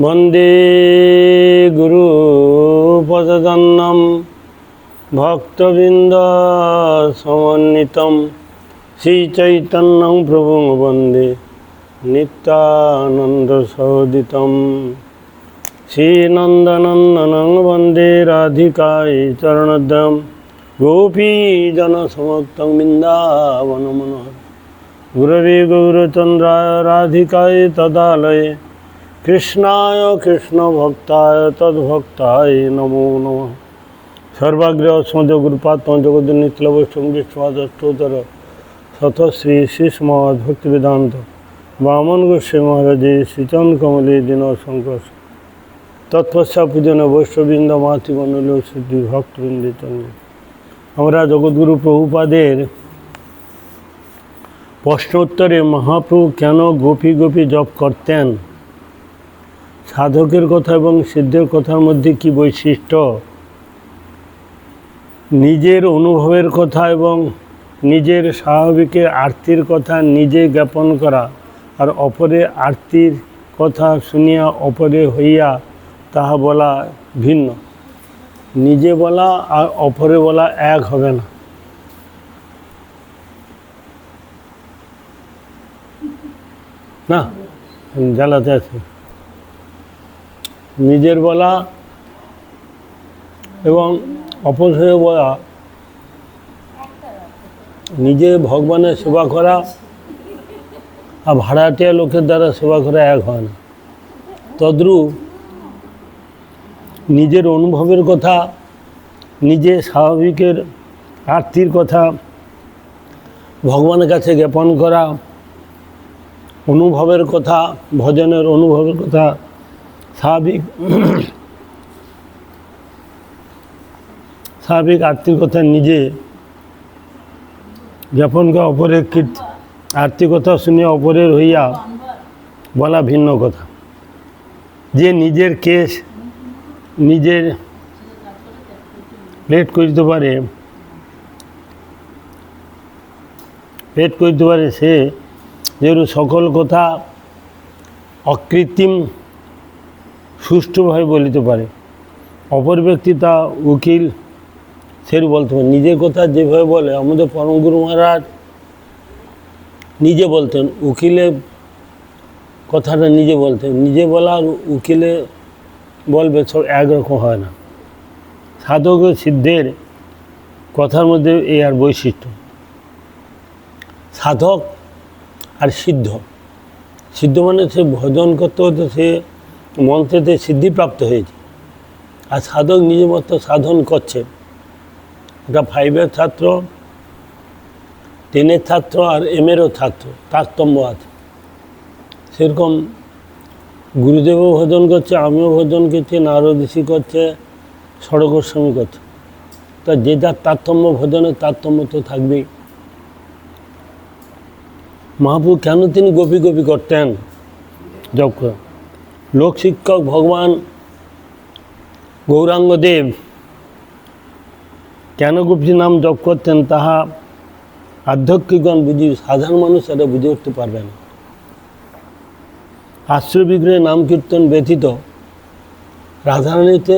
বন্দে গুরু পদদন্নম ভক্তবৃন্দ সমন্বিতম। শ্রীচৈতন্যং প্রভুং বন্দে নিত্যানন্দ সহোদিতম। শ্রীনন্দনন্দনং বন্দে রাধিকায় চরণোদ্যম। গোপীজনসমক্তং বৃন্দাবন মনোহর গুরবে গৌরচন্দ্রায় রাধিকায় তদালয়ে কৃষ্ণায় কৃষ্ণভক্তায় তদ্ভক্তায় নমো নমঃ। সর্বাগ্রে অস্মদ গুরুপাত্ম জগদ নিত্যবৈষ্ণব বিষ্ণুদষ্টোত্তর শত শ্রী শিষ্মদ ভক্তি বেদান্ত বামন গোস্বামী মহারাজে শ্রীচন কমলে দিন শঙ্কর তৎপশ্চাৎ পূজনে বৈষ্ণবৃন্দ মাতৃমণ্ডল সিদ্ধি ভক্তবৃন্দে চন্দ্র আমরা জগৎগুরু প্রভুপাদের প্রশ্নোত্তরে মহাপ্রভু কেন গোপী গোপী জপ করতেন? সাধকের কথা এবং সিদ্ধের কথার মধ্যে কি বৈশিষ্ট্য? নিজের অনুভবের কথা এবং নিজের স্বাভাবিকের আরতির কথা নিজে জ্ঞাপন করা আর অপরে আরতির কথা শুনিয়া অপরে হইয়া তাহা বলা ভিন্ন। নিজে বলা আর অপরে বলা এক হবে না। না, জ্বালাতে আছে। নিজের বলা এবং অপসরে বলা, নিজে ভগবানের সেবা করা আর ভাড়াটিয়া লোকের দ্বারা সেবা করা এক হয় না। তদ্রূপ নিজের অনুভবের কথা, নিজে স্বাভাবিকের আরতির কথা, ভগবানের কাছে জ্ঞাপন করা, অনুভবের কথা, ভজনের অনুভবের কথা স্বাভাবিক স্বাভাবিক কথা নিজে জ্ঞাপন করে অপরের কীর্ত কথা শুনে অপরের হইয়া বলা ভিন্ন কথা। যে নিজের কেস নিজের লেট করতে পারে, লেট করতে পারে সে যেরূপ সকল কথা অকৃত্রিম সুষ্ঠুভাবে বলিতে পারে। অপর ব্যক্তি তা উকিল, সেরূপ বলতে পারে। নিজের কথা যেভাবে বলে, আমাদের পরমগুরু মহারাজ নিজে বলতেন, উকিলে কথাটা নিজে বলতেন। নিজে বলা আর উকিলে বলবে, সব একরকম হয় না। সাধক সিদ্ধের কথার মধ্যে এই আর বৈশিষ্ট্য। সাধক আর সিদ্ধ। সিদ্ধ মানে সে ভজন করতে করতে সে মন্ত্রেতে সিদ্ধিপ্রাপ্ত হয়েছে। আর সাধক নিজের মতো সাধন করছে। এটা ফাইভের ছাত্র টেনের ছাত্র আর এমেরও ছাত্র, তারতম্য আছে। সেরকম গুরুদেবও ভজন করছে, আমিও ভজন করছি নারদ ঋষি করছে ষড়গোস্বামী করছে। তা যে যার তারতম্য ভজনের তারতম্য তো থাকবেই। মহাপ্রভু কেন তিনি গোপী গোপী করতেন? জপ করে লোক শিক্ষক ভগবান গৌরাঙ্গদেব কেন গোপী নাম জপ করতেন তাহা আধ্যক্ষিকগণ বুঝি সাধারণ মানুষ এটা বুঝে উঠতে পারবে না আশ্রয় বিগ্রহে নাম কীর্তন ব্যতীত রাধারানীতে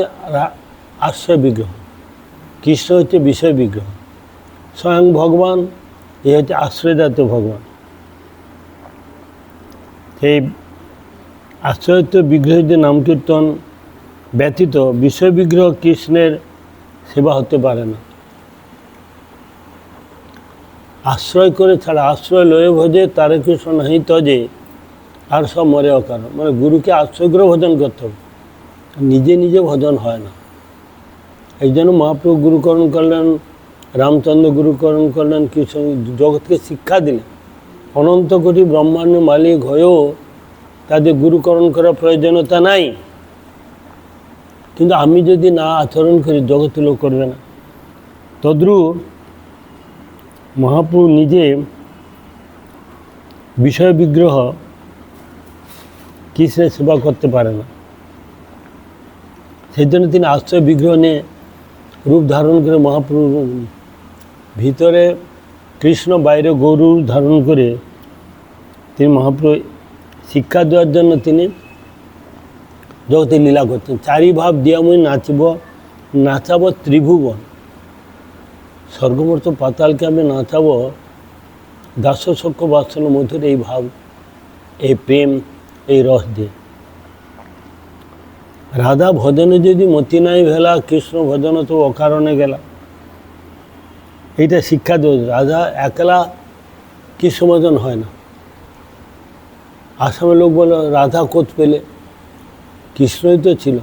আশ্রয় বিগ্রহ কৃষ্ণ হচ্ছে বিষয় বিগ্রহ স্বয়ং ভগবান, এ হচ্ছে আশ্রয়দাত ভগবান। সেই আশ্রয়ত্ব বিগ্রহের যে নাম কীর্তন ব্যতীত বিষয় বিগ্রহ কৃষ্ণের সেবা হতে পারে না। আশ্রয় করে ছাড়া আশ্রয় লয়ে ভোজে তারে কৃষ্ণ নাহি তজে, আর সব মরে অকারণ। মানে গুরুকে আশ্রয় করে ভজন করতে হবে। নিজে নিজে ভজন হয় না। এই জন্য মহাপ্রভু গুরুকরণ করলেন, রামচন্দ্র গুরুকরণ করলেন, কৃষ্ণ জগৎকে শিক্ষা দিলেন। অনন্ত কোটি ব্রহ্মাণ্ড মালিক হয়েও তাদের গুরুকরণ করার প্রয়োজনীয়তা নাই। কিন্তু আমি যদি না আচরণ করি, জগৎ লোক করবে না। তদ্রূপ মহাপ্রভু নিজে বিষয় বিগ্রহ কৃষ্ণের সেবা করতে পারে না। সেই জন্য তিনি আশ্রয় বিগ্রহ নিয়ে রূপ ধারণ করে মহাপ্রভু ভিতরে কৃষ্ণ বাইরে গরু ধারণ করে তিনি মহাপ্রভু শিক্ষা দেওয়ার জন্য তিনি জগতে লীলা করছেন চারি ভাব দিয়া মুই নাচিব, নাচাব ত্রিভুবন। স্বর্গমর্ত পাতালকে আমি নাচাবো দাস সক্ষ বাৎসল মধুর এই ভাব, এই প্রেম, এই রস দিয়ে। রাধা ভজনে যদি মতি নাই ভেলা, কৃষ্ণ ভজন তো অকারণে গেলা। এইটা শিক্ষা দেওয়া রাধা একলা কৃষ্ণ ভজন হয় না। আসামের লোক বলে, রাধা কোথ পেলে? কৃষ্ণই তো ছিল।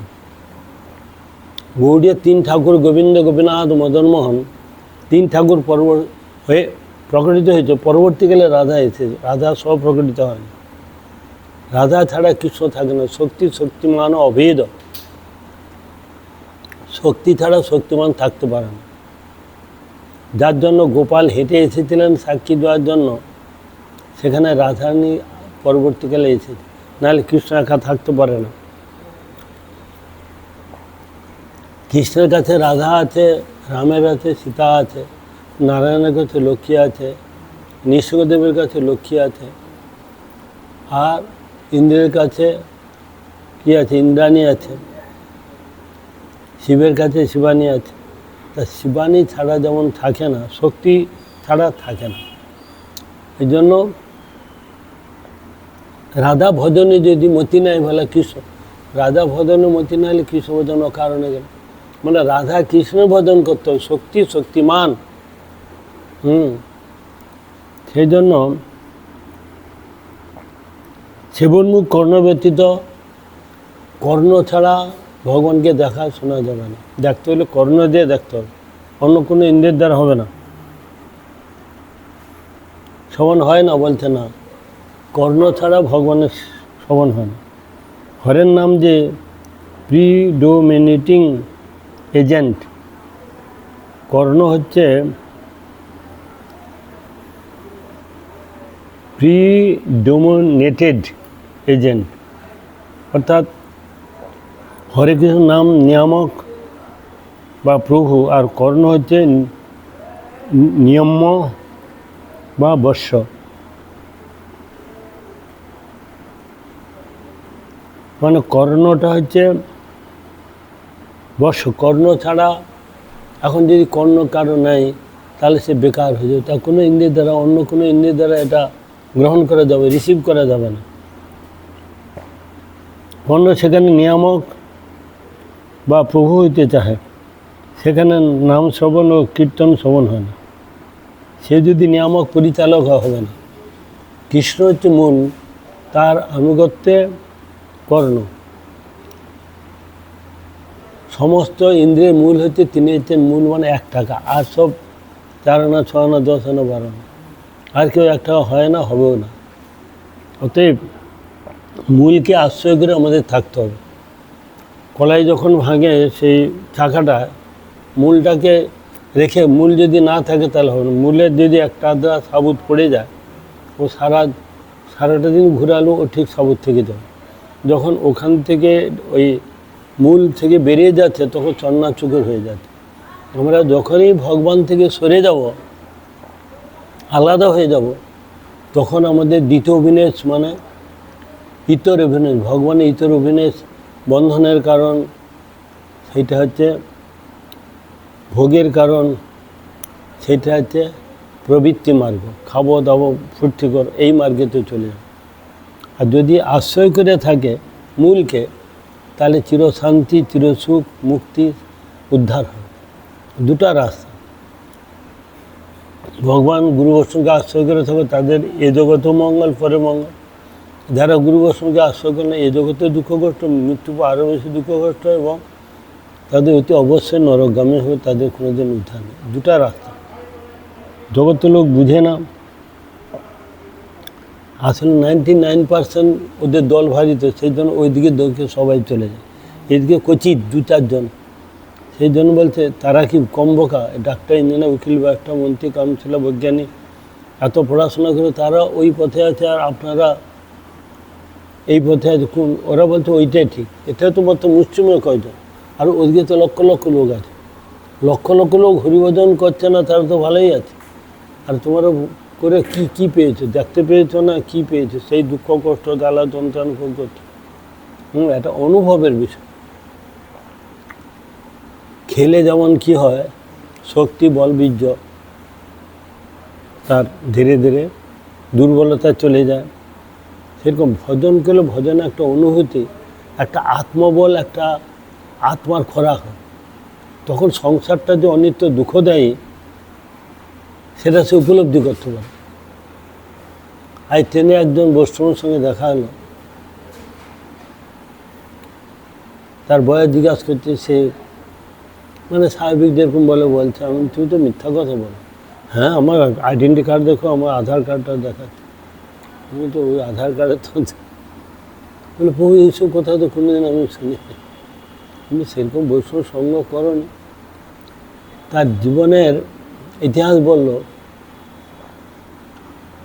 গৌড়িয়া তিন ঠাকুর, গোবিন্দ, গোপীনাথ, মদনমোহন, তিন ঠাকুর পর্ব হয়ে প্রকটিত হয়েছে। পরবর্তীকালে রাধা এসেছে। রাধা সব প্রকটিত হয়। রাধা ছাড়া কৃষ্ণ থাকে না। শক্তি শক্তিমান অভেদ। শক্তি ছাড়া শক্তিমান থাকতে পারে না। যার জন্য গোপাল হেঁটে এসেছিলেন সাক্ষী দেওয়ার জন্য। সেখানে রাধারানী পরবর্তীকালে এসেছে নাহলে কৃষ্ণ একা থাকতে পারে না। কৃষ্ণের কাছে রাধা আছে, রামের আছে সীতা আছে, নারায়ণের কাছে লক্ষ্মী আছে নৃসিংহদেবের কাছে লক্ষ্মী আছে, আর ইন্দ্রের কাছে কি আছে? ইন্দ্রাণী আছে। শিবের কাছে শিবানী আছে। তা শিবানী ছাড়া যেমন থাকে না, শক্তি ছাড়া থাকে না। এই জন্য রাধা ভজনে যদি মতি নাই বলে কৃষ্ণ, রাধা ভজনে মতি না হলে কৃষ্ণ ভজন কারণে গেল। মানে রাধা কৃষ্ণ ভজন করতে হবে, শক্তি শক্তিমান। হুম সেই জন্য সেবনমুখ কর্ণ ব্যতীত কর্ণ ছাড়া ভগবানকে দেখা শোনা যাবে না। দেখতে হলে কর্ণ দিয়ে দেখতে হবে, অন্য কোনো ইন্দ্রের দ্বারা হবে না। সমান হয় না, বলছে না। কর্ণ ছাড়া ভগবানের সমান হয় না। হরের নাম যে প্রিডোমিনেটিং এজেন্ট কর্ণ হচ্ছে প্রিডোমিনেটেড এজেন্ট অর্থাৎ হরে কৃষ্ণ নাম নিয়ামক বা প্রভু, আর কর্ণ হচ্ছে নিয়ম্য বা বর্ষ। মানে কর্ণটা হচ্ছে বর্ষ কর্ণ ছাড়া এখন যদি কর্ণ কারও নাই, তাহলে সে বেকার হয়ে যাবে। তা কোনো ইন্দ্রের দ্বারা, অন্য কোনো ইন্দ্রের দ্বারা এটা গ্রহণ করা যাবে রিসিভ করা যাবে না। কর্ণ সেখানে নিয়ামক বা প্রভু হইতে চাহে। সেখানে নাম শ্রবণ ও কীর্তন শ্রবণ হয় না। সে যদি নিয়ামক পরিচালক হবে না। কৃষ্ণ হচ্ছে মূল, তার আনুগত্যে কর্ণ। সমস্ত ইন্দ্রিয়ের মূল হচ্ছে তিনি হচ্ছেন মূল মানে এক টাকা, আর সব চার আনা ছ আনা দশ আনা বারো আনা আর কেউ এক টাকা হয় না, হবেও না। অতএব মূলকে আশ্রয় করে আমাদের থাকতে হবে। কলাই যখন ভাঙে, সেই চাকাটা মূলটাকে রেখে মূল যদি না থাকে তাহলে হবে না। মূলের যদি একটা আধা সাবুত পড়ে যায়, ও সারা, সারাটা দিন ঘুরালো, ও ঠিক সাবুত থেকে যাবে। যখন ওখান থেকে ওই মূল থেকে বেরিয়ে যাচ্ছে, তখন চন্না চুকের হয়ে যাচ্ছে। আমরা যখনই ভগবান থেকে সরে যাব, আলাদা হয়ে যাব, তখন আমাদের দ্বিতীয় অভিনেশ মানে ইতর অভিনেশ, ভগবানের ইতর অভিনেশ বন্ধনের কারণ, সেটা হচ্ছে ভোগের কারণ, সেটা হচ্ছে প্রবৃত্তি মার্গ খাব দাবো ফুর্তি কর, এই মার্গেতে চলে যাবে আর যদি আশ্রয় করে থাকে মূলকে, তাহলে চিরশান্তি, চিরসুখ, মুক্তি উদ্ধার হবে দুটা রাস্তা। ভগবান গুরু বৈষ্ণবকে আশ্রয় করে থাকে, তাদের এ জগতেও মঙ্গল, পরে মঙ্গল। যারা গুরু বৈষ্ণবকে আশ্রয় করে না এ জগতে দুঃখ কষ্ট, মৃত্যু আরও বেশি দুঃখ কষ্ট এবং তাদের অতি অবশ্যই নরকগামী হবে, তাদের কোনোদিন উদ্ধার নেই। দুটা রাস্তা। জগতের লোক বুঝে না। আসলে নাইনটি নাইন পার্সেন্ট ওদের দল ভারিত সেই জন্য ওইদিকে দলকে সবাই চলে যায়। এদিকে কচিত দু চারজন। সেই জন্য বলছে, তারা কি কম বোকা? ডাক্তার, ইঞ্জিনিয়ার, উকিল বা একটা মন্ত্রী, কাউন্সিলর, বৈজ্ঞানিক, এত পড়াশোনা করে তারা ওই পথে আছে আর আপনারা এই পথে আছে। কোন ওরা বলছে ওইটাই ঠিক। এটা তো মাত্র মুসলিমের কয়জন? আর ওদিকে তো লক্ষ লক্ষ লোক আছে। লক্ষ লক্ষ লোক হরিভজন করছে না, তারা তো ভালোই আছে। আর তোমরা করে কি কি পেয়েছ? দেখতে পেয়েছ না কি পেয়েছ? সেই দুঃখ, কষ্ট জ্বালা যন্ত্রণা ভোগ করছ? হুম, এটা অনুভবের বিষয়। খেলে যেমন কি হয়, শক্তি, বল, বীর্য তার ধীরে ধীরে দুর্বলতা চলে যায়। সেরকম ভজন করলে ভজনে একটা অনুভূতি, একটা আত্মবল, একটা আত্মার খোরাক হয়। তখন সংসারটা যে অনিত্য দুঃখ দুঃখদায়ী সেটা সে উপলব্ধি করতে পারে। আজ ট্রেনে একজন বৈষ্ণবের সঙ্গে দেখা হলো। তার বয়স জিজ্ঞাসা করছে, সে মানে স্বাভাবিক যেরকম বলে, বলছে, আমি তুমি তো মিথ্যা কথা বলো। হ্যাঁ আমার আইডেন্টি কার্ড দেখো, আমার আধার কার্ডটা দেখাচ্ছে। আমি তো ওই আধার কার্ডে তো বলে, প্রভু, এইসব কথা তো কোনোদিন আমি শুনি তুমি সেরকম বৈষ্ণব সঙ্গ করনি। তার জীবনের ইতিহাস বলল,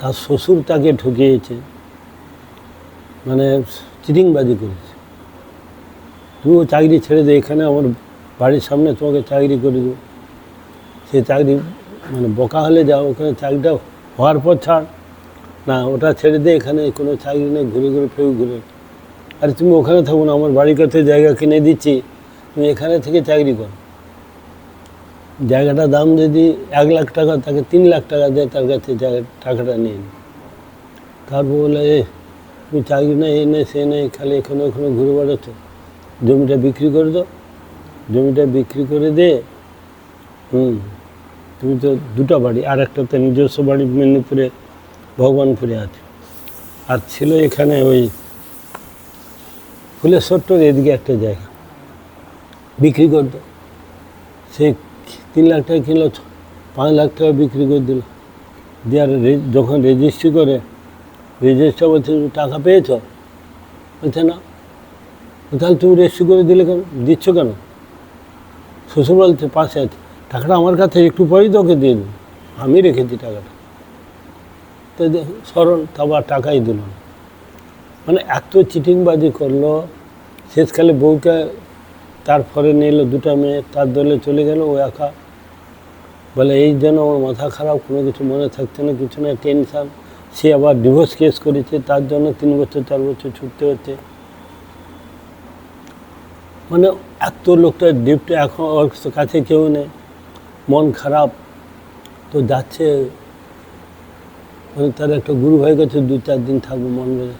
তার শ্বশুর তাকে ঠকিয়েছে মানে চিটিংবাজি করেছে। তুমিও চাকরি ছেড়ে দে, এখানে আমার বাড়ির সামনে তোমাকে চাকরি করে দেবো। সে চাকরি মানে বকা হলে যাও, ওখানে চাকরিটা হওয়ার পর ছাড়। না, ওটা ছেড়ে দে, এখানে কোনো চাকরি নেই, ঘুরে ঘুরে ফেউ ঘুরে। আরে তুমি ওখানে থাকো না, আমার বাড়ির কাছে জায়গা কিনে দিচ্ছি, তুমি এখানে থেকে চাকরি করো। জায়গাটা দাম যদি এক লাখ টাকা তাকে তিন লাখ টাকা দেয়, তার কাছে টাকাটা নিয়ে নি তারপর বলে, এ, তুমি চাকরি নেই, এ নেই, সে নেই, খালি এখানে ওখানে ঘুরে বেড়াচ্ছ। জমিটা বিক্রি করে দাও। জমিটা বিক্রি করে দে। হুম, তুমি তো দুটো বাড়ি, আর একটা তো নিজস্ব বাড়ি মেদিনীপুরে, ভগবানপুরে আছে। আর ছিল এখানে ওই ফুলেশ্বরটোর এদিকে একটা জায়গা। বিক্রি করতো সে তিন লাখ টাকা কিনলো, পাঁচ লাখ টাকা বিক্রি করে দিল। দেওয়ার যখন রেজিস্ট্রি করে রেজিস্টার বলছে, "তুমি টাকা পেয়েছ? বলছে, না। তাহলে তুমি রেজিস্ট্রি করে দিলে কেন? দিচ্ছ কেন? শ্বশুর বলছে, পাশে আছে। টাকাটা আমার কাছে, একটু পরেই তোকে দিয়ে দেবো। আমি রেখেছি টাকাটা। তো সরল তারপর টাকাই দিল না। মানে এত চিটিংবাজি করল, শেষকালে বউকে তারপরে নিল দুটা মেয়ে, তার দলে চলে গেল, ও একা। বলে, এই জন্য আমার মাথা খারাপ, কোনো কিছু মনে থাকছে না, কিছু না, টেনশান। সে আবার ডিভোর্স কেস করেছে, তার জন্য তিন বছর, চার বছর ছুটতে হচ্ছে। মানে এত লোকটা ডিপটা এখন ওর কাছে কেউ নেই, মন খারাপ, তো যাচ্ছে। মানে তার একটা গুরু হয়ে গেছে, দু চার দিন থাকব মন বেড়ে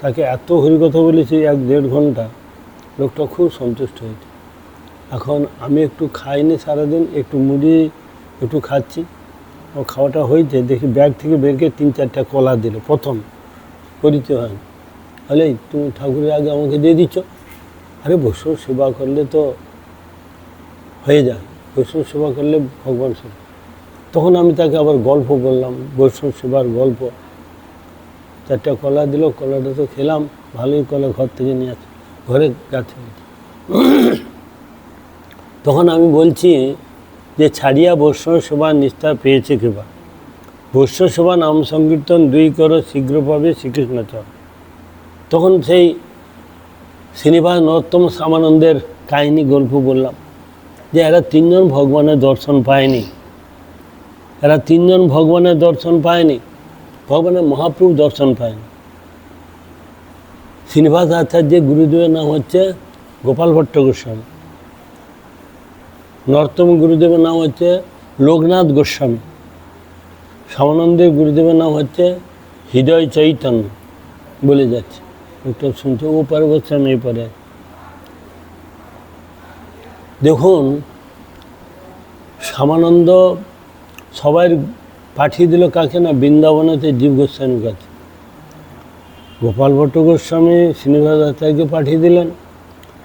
তাকে এত হরিকথা বলেছি এক দেড় ঘণ্টা, লোকটা খুব সন্তুষ্ট হয়েছে। এখন আমি একটু খাইনি সারাদিন, একটু মুড়ি একটু খাচ্ছি। ও খাওয়াটা হয়েছে, দেখি ব্যাগ থেকে বের করে তিন চারটা কলা দিল, প্রথম। পরিচয় হয়। বলে, তুমি ঠাকুরের আগে আমাকে দিয়ে দিচ্ছ। আরে, বৈষ্ণব সেবা করলে তো হয়ে যায়। বৈষ্ণব সেবা করলে ভগবান সেবা তখন আমি তাকে আবার গল্প বললাম, বৈষ্ণব সেবার গল্প। চারটা কলা দিল, কলাটা তো খেলাম, ভালোই কলা ঘর থেকে নিয়ে আসি, ঘরে গাছে তখন আমি বলছি যে ছাড়িয়া বৈষ্ণব সেবা নিষ্ঠা পেয়েছে কৃপা। বৈষ্ণব সেবা নাম সংকীর্তন দুই করো শীঘ্র পাবে শ্রীকৃষ্ণ চর তখন সেই শ্রীনিবাস নরোত্তম সামানন্দের কাহিনী, গল্প বললাম যে এরা তিনজন ভগবানের দর্শন পায়নি। এরা তিনজন ভগবানের দর্শন পায়নি, ভগবানের মহাপ্রভু দর্শন পায়নি। শ্রীনিবাস আচার্যের গুরুদেবের নাম হচ্ছে গোপাল ভট্ট গোস্বামী। নর্তম গুরুদেবের নাম হচ্ছে লোকনাথ গোস্বামী। শ্যামানন্দের গুরুদেবের নাম হচ্ছে হৃদয় চৈতন্য বলে যাচ্ছে। একটু শুনছে ও পারে গোস্বামী এই পারে। দেখুন শ্যামানন্দ সবাই পাঠিয়ে দিল কাকে না? বৃন্দাবনেতে জীব গোস্বামীর কাছে। গোপাল ভট্ট গোস্বামী, শ্রীনিবাস আচার্যকে পাঠিয়ে দিলেন।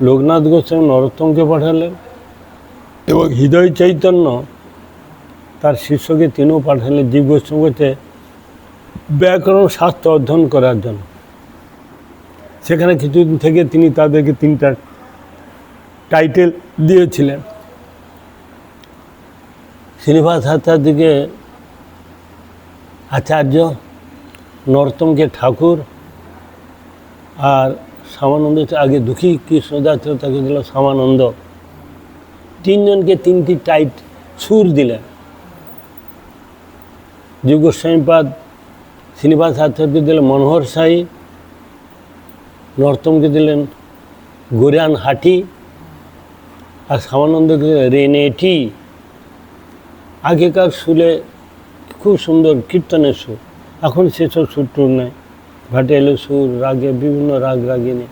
লোকনাথ গোস্বামী নরোত্তমকে পাঠালেন। এবং হৃদয় চৈতন্য তার শিষ্যকে তিনিও পাঠালেন জীব গোস্বামী ব্যাকরণ শাস্ত্র অধ্যয়ন করার জন্য। সেখানে কিছুদিন থেকে তিনি তাদেরকে তিনটা টাইটেল দিয়েছিলেন। শ্রীনিবাস আচার্যকে আচার্য নরোত্তমকে ঠাকুর আর শ্যামানন্দ আগে দুঃখী কৃষ্ণদাস তাকে দিল শ্যামানন্দ তিনজনকে তিনটি টাইট সুর দিলেন যুগস্বামীপাদ শ্রীনিবাস আচার্য দিলেন মনোহর সাই, নর্তমকে দিলেন গোরান হাটি, আর শ্যামানন্দ রেনেটি আগেকার সুরে খুব সুন্দর কীর্তনের সুর। এখন সেসব সুর টুর নেই। ভাটেলো সুর, রাগে, বিভিন্ন রাগ রাগিনী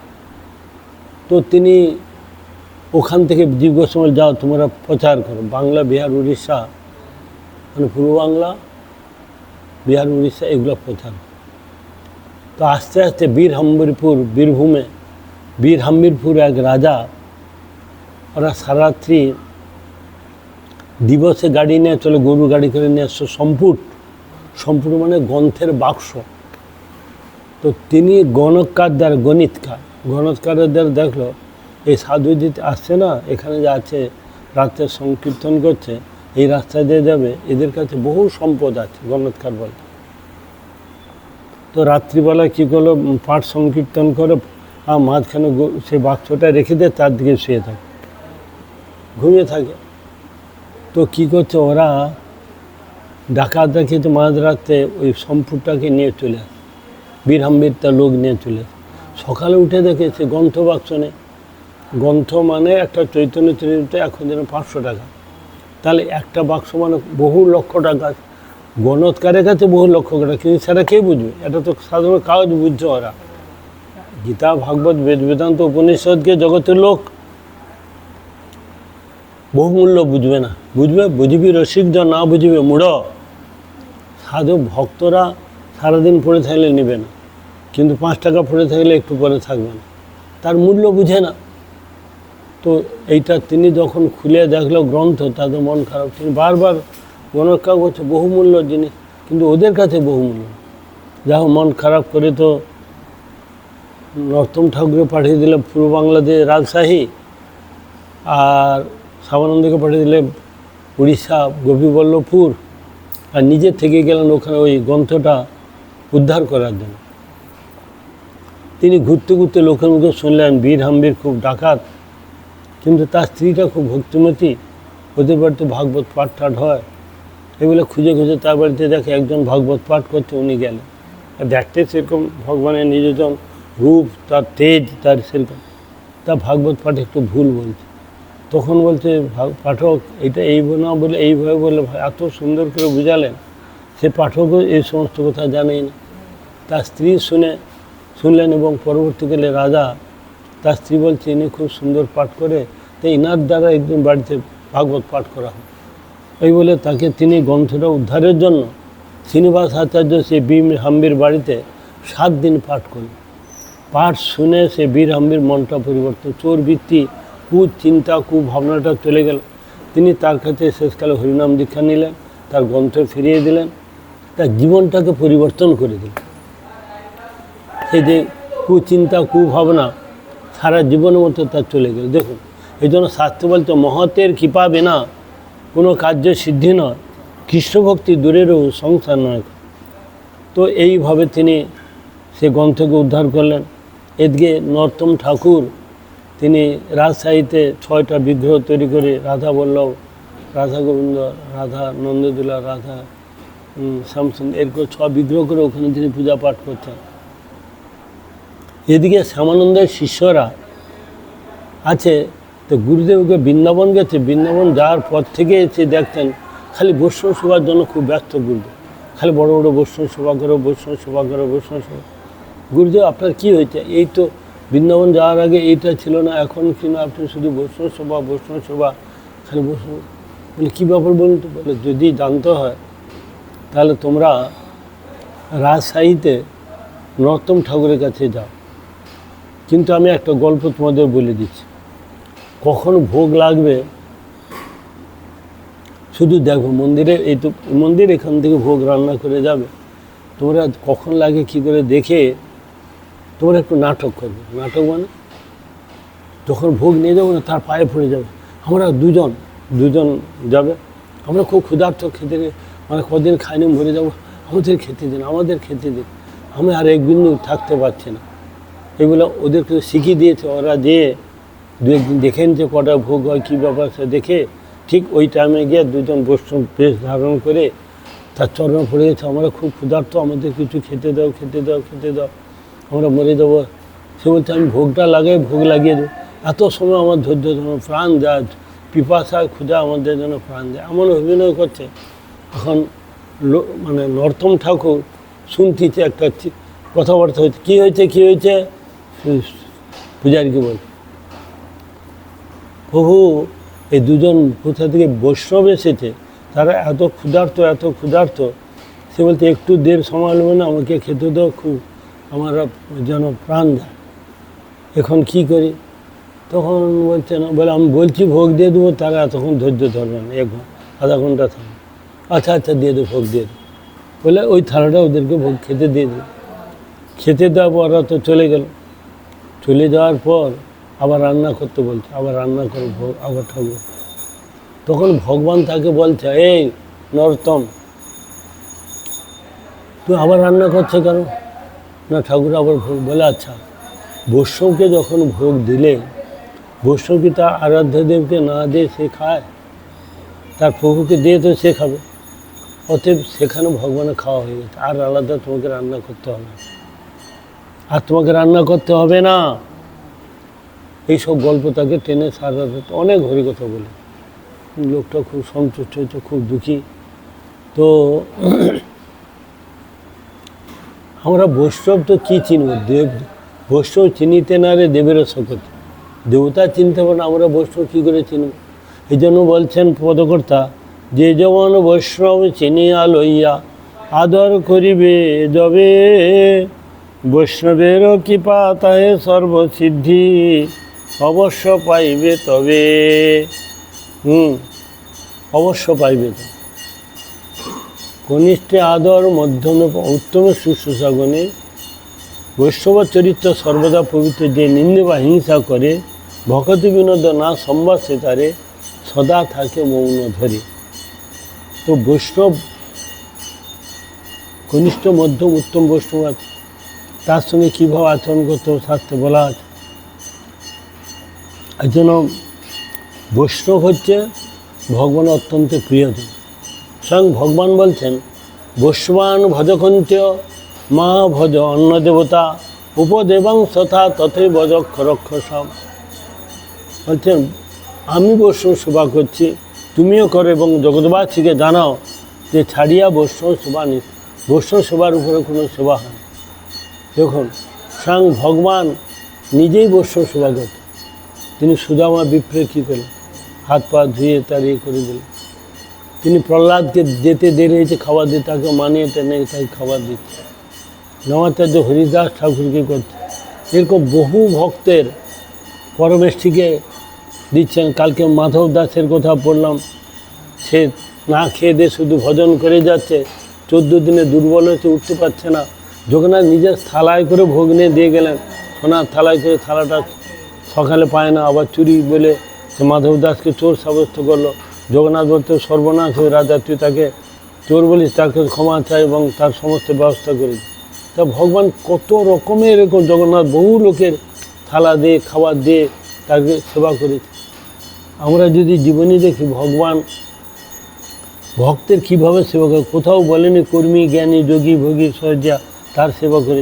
তো তিনি ওখান থেকে জীব গোস্বামী যাও, তোমরা প্রচার করো। বাংলা, বিহার, উড়িষ্যা মানে পূর্ব বাংলা, বিহার, উড়িষ্যা, এগুলো প্রচার তো আস্তে আস্তে বীর হাম্বিরপুর বীরভূমে, বীর হাম্বিরপুর এক রাজা, ওরা সারাত্রি দিবসে গাড়ি নিয়ে চলে গরু গাড়ি করে নিয়ে আসছে সম্পুট সম্পুট মানে গ্রন্থের বাক্স। তো তিনি গণকার দ্বারা, গণিতকার, গণৎকারের দ্বারা দেখল এই সাধু দিতে আসছে না, এখানে যে আছে রাত্রে সংকীর্তন করছে, এই রাস্তা দিয়ে যাবে, এদের কাছে বহু সম্পদ আছে, গণৎকার বলে। তো রাত্রিবেলা কী করল? পাঠ সংকীর্তন করে আর মাঝখানে সেই বাক্সটা রেখে দেয় তার দিকে শুয়ে থাকে। ঘুমিয়ে থাকে। তো কী করছে? ওরা ডাকাত ডাকিতে মাঝরাতে ওই সম্পুটটাকে নিয়ে চলে আসে। বীরহাম্বিরটা লোক নিয়ে চলে সকালে উঠে দেখে সে গ্রন্থ বাক্স নেই গ্রন্থ মানে একটা চৈতন্য চরিত্রে এখন যেন পাঁচশো টাকা। তাহলে একটা বাক্স মানে বহু লক্ষ টাকা। গণৎকারের কাছে বহু লক্ষ টাকা। কিন্তু সেটা কে বুঝবে? এটা তো সাধারণ কাগজ বুঝছে ওরা। গীতা, ভাগবত, বেদ, বেদান্ত উপনিষদকে জগতের লোক। বহুমূল্য বুঝবে না। বুঝবে? বুঝবি রসিক যা না বুঝবে মূঢ়। সাধু ভক্তরা সারাদিন পড়ে থাকলে নেবে না। কিন্তু পাঁচ টাকা পড়ে থাকলে একটু পরে থাকবে না। তার মূল্য বুঝে না। তো এইটা তিনি যখন খুলে দেখল গ্রন্থ, তাদের মন খারাপ। তিনি বারবার গণরক্ষা করছে বহুমূল্য জিনিস, কিন্তু ওদের কাছে বহুমূল্য। যা মন খারাপ করে তো নর্তম ঠাকুরকে পাঠিয়ে দিলে পূর্ব বাংলাদেশ রাজশাহী, আর শ্যামানন্দকে পাঠিয়ে দিলে উড়িষ্যা, গোপীবল্লভপুর, আর নিজে থেকে গেলেন ওখানে ওই গ্রন্থটা উদ্ধার করার জন্য। তিনি ঘুরতে ঘুরতে লোকের মুখে শুনলেন, বীর হাম্বির খুব ডাকাত। কিন্তু তার স্ত্রীটা খুব ভক্তিমতী ওদের বাড়িতে ভাগবত পাঠ টাঠ হয়। এগুলো খুঁজে খুঁজে তার বাড়িতে দেখে একজন ভাগবত পাঠ করতে উনি গেলেন। আর দেখতে সেরকম ভগবানের নিজজন রূপ, তার তেজ, তার সেরকম। তা ভাগবত পাঠ একটু ভুল বলছে। তখন বলছে পাঠক, এটা এই না বলে এইভাবে বলে ভাই, এত সুন্দর করে বুঝালেন। সে পাঠকও এই সমস্ত কথা জানেই না। তার স্ত্রী শুনে, শুনলেন এবং পরবর্তীকালে রাজা তার স্ত্রী বলছে, ইনি খুব সুন্দর পাঠ করে। তাই ইনার দ্বারা একদিন বাড়িতে ভাগবত পাঠ করা হয়। এই বলে তাকে তিনি গ্রন্থটা উদ্ধারের জন্য শ্রীনিবাস আচার্য সে বীর হাম্বির বাড়িতে সাত দিন পাঠ করলেন। পাঠ শুনে সে বীর হাম্বির মনটা পরিবর্তন, চোর বৃত্তি কু চিন্তা, কু ভাবনাটা চলে গেল। তিনি তার কাছে শেষকালে হরিনাম দীক্ষা নিলেন, তার গ্রন্থ ফিরিয়ে দিলেন, তার জীবনটাকে পরিবর্তন করে দিলেন। সেই যে কুচিন্তা কুভাবনা সারা জীবনের মতো তার চলে গেল। দেখুন, এই জন্য শাস্ত্র বলতে মহতের কৃপা বিনা কোনো কার্য সিদ্ধি নয়। কৃষ্ণভক্তি দূরেরও সংসার নয়। তো এইভাবে তিনি সে গ্রন্থকে উদ্ধার করলেন। এদিকে নর্তম ঠাকুর, তিনি রাজশাহীতে ছয়টা বিগ্রহ তৈরি করে রাধা বল্লভ, রাধা গোবিন্দ, রাধা নন্দদুলা রাধা শ্যামসুন্দর এরকম ছ বিগ্রহ করে ওখানে তিনি পূজা পাঠ করছেন। এদিকে শ্যামানন্দের শিষ্যরা আছে, তো গুরুদেবকে বৃন্দাবন গেছে, বৃন্দাবন যাওয়ার পর থেকে এসে দেখতেন খালি বৈষ্ণব সেবার জন্য খুব ব্যস্ত গুরুদেব। খালি বড় বড় বৈষ্ণব সেবা করো, বৈষ্ণব সেবা করো, বৈষ্ণব সভা গুরুদেব, আপনার কী হয়েছে? এই তো বৃন্দাবন যাওয়ার আগে এইটা ছিল না, এখন কি না আপনি শুধু বৈষ্ণব সেবা বৈষ্ণব সেবা খালি বৈষ্ণব? বলে, কী ব্যাপার বলুন তো? বলে, যদি জানতে হয়, তাহলে তোমরা রাজশাহীতে নর্তম ঠাকুরের কাছে যাও। কিন্তু আমি একটা গল্প তোমাদের বলে দিচ্ছি। কখন ভোগ লাগবে? শুধু দেখো মন্দিরে এই তো মন্দির, এখান থেকে ভোগ রান্না করে যাবে। তোমরা কখন লাগে কি করে দেখে তোমরা একটু নাটক করবে। নাটক মানে? যখন ভোগ নিয়ে যাব না, তার পায়ে পড়ে যাবে। আমরা দুজন দুজন যাবে। আমরা খুব ক্ষুধার্ত খেতে মানে কদিন খাইনি, মরে যাব। আমাদের খেতে দিন, আমাদের খেতে দিন। আমি আর এক বিন্দু থাকতে পারছি না। এগুলো ওদেরকে শিখিয়ে দিয়েছে। ওরা যে দু একদিন দেখেন যে কটা ভোগ হয়, কী ব্যাপার সে দেখে ঠিক ওই টাইমে গিয়ে দুজন বৈষ্ণব বেশ ধারণ করে তার চরণ পড়ে গেছে। আমরা খুব ক্ষুধার্ত, আমাদের কিছু খেতে দাও খেতে দাও খেতে দাও। আমরা মরে যাব। সে বলছে, আমি ভোগটা লাগাই, ভোগ লাগিয়ে দেবো। এত সময় আমার ধৈর্য ধরো প্রাণ দেয় পিপাসা, ক্ষুধা আমাদের যেন প্রাণ দেয়। এমন অভিনয় করছে। এখন মানে নর্তম ঠাকুর শুনতেছে একটা কথাবার্তা হচ্ছে কী হয়েছে কী হয়েছে? পূজারীকে বল। প্রভু, এই দুজন কোথা থেকে বৈষ্ণব এসেছে? তারা এত ক্ষুধার্ত এত ক্ষুধার্ত। সে বলতে, একটু দের সময় না, আমাকে খেতে দাও খুব। আমার যেন প্রাণ দেয় এখন কি করি? তখন বলছে, না, বলে, আমি বলছি ভোগ দিয়ে দেবো, তারা তখন ধৈর্য ধরবে না। এক আধা ঘণ্টা থাকবে আচ্ছা আচ্ছা দিয়ে দেবো, ভোগ দিয়ে দেবো। বলে, ওই থালাটা ওদেরকে ভোগ খেতে দিয়ে দেবো খেতে দেওয়ার পর ওরা তো চলে গেল। চলে যাওয়ার পর আবার রান্না করতে বলছে, আবার রান্না করো আবার ঠাকুর তখন ভগবান তাকে বলছে, এই নরতম তুই আবার রান্না করছে কেন? না, ঠাকুর আবার ভোগ বলে আচ্ছা বৈষ্ণবকে যখন ভোগ দিলে, বৈষ্ণব কি তার আরাধ্য দেবকে না দিয়ে সে খায়? তার প্রভুকে দিয়ে তো সে খাবে। অতএব সেখানে ভগবানের খাওয়া হয়ে গেছে। আর আলাদা তোমাকে রান্না করতে হবে। আর তোমাকে রান্না করতে হবে না। এইসব গল্প তাকে টেনে সারা রাত অনেক হরিকথা বলে। লোকটা খুব সন্তুষ্ট হয়েছে, খুব দুঃখী। তো আমরা বৈষ্ণব তো কী চিনব? দেব, বৈষ্ণব চিনিতে না রে দেবের শকত দেবতা চিনতে পারে আমরা বৈষ্ণব কী করে চিনব? এই জন্য বলছেন পদকর্তা, যে যেমন বৈষ্ণব চিনিয়া লইয়া আদর করিবে যবে বৈষ্ণবেরও কৃপা তাহে সর্বসিদ্ধি অবশ্য পাইবে তবে। হুম, অবশ্য পাইবে তো। কনিষ্ঠে আদর মধ্যম উত্তম শুশ্রূষা গণে বৈষ্ণব চরিত্র সর্বদা পবিত্র যে নিন্দে বা হিংসা করে, ভকতি বিনোদ না সম্বাসে তারে সদা থাকে মৌন ধরে। তো বৈষ্ণব কনিষ্ঠ মধ্যম উত্তম বৈষ্ণব তার সঙ্গে কীভাবে আচরণ করতে হবে শাস্ত্রে বলা আছে। এই জন্য বৈষ্ণব হচ্ছে ভগবান অত্যন্ত প্রিয়জন। স্বয়ং ভগবান বলছেন, বৈষ্ণবান ভজকন্ত্য মা ভজ অন্ন দেবতা, উপদেবাং তথা তথৈ বজক্ষ রক্ষ সব বলছেন, আমি বৈষ্ণব সেবা করছি, তুমিও করো এবং জগৎবাসীকে জানাও যে ছাড়িয়া বৈষ্ণব সেবা নি বৈষ্ণব সেবার উপরে কোনো সেবা হয়। দেখুন স্বয়ং ভগবান নিজেই সেবা করতেন তিনি সুদামা বিপ্রে কী করলেন? হাত পা ধুয়ে তার ইয়ে করে দিলেন। তিনি প্রহ্লাদকে যেতে দেরি হয়েছে, খাবার দিয়ে তাকে মানিয়ে টেনে তাকে খাবার দিচ্ছে নমাচার্য হরিদাস ঠাকুরকে করছে এরকম বহু ভক্তের পরমেষ্ঠীকে দিচ্ছেন। কালকে মাধব দাসের কথা পড়লাম সে না খেয়ে দিয়ে শুধু ভজন করে যাচ্ছে, চোদ্দ দিনে দুর্বল হয়েছে, উঠতে পারছে না। জগন্নাথ নিজের থালায় করে ভোগ নিয়ে দিয়ে গেলেন। সোনার থালায় করে থালাটা সকালে পায় না, আবার চুরি বলে সে মাধব দাসকে চোর সাব্যস্ত করল। জগন্নাথ বলতে, সর্বনাশ হয়ে রাজা, তুই তাকে চোর বলিস, তাকে ক্ষমা চাই এবং তার সমস্ত ব্যবস্থা করে দিই তা ভগবান কত রকমের এরকম জগন্নাথ, বহু লোকের থালা দিয়ে, খাবার দিয়ে তাকে সেবা করেছে আমরা যদি জীবনে দেখি ভগবান ভক্তের কীভাবে সেবা করে, কোথাও বলেনি, কর্মী, জ্ঞানী, যোগী, ভোগী সজ্জা তার সেবা করে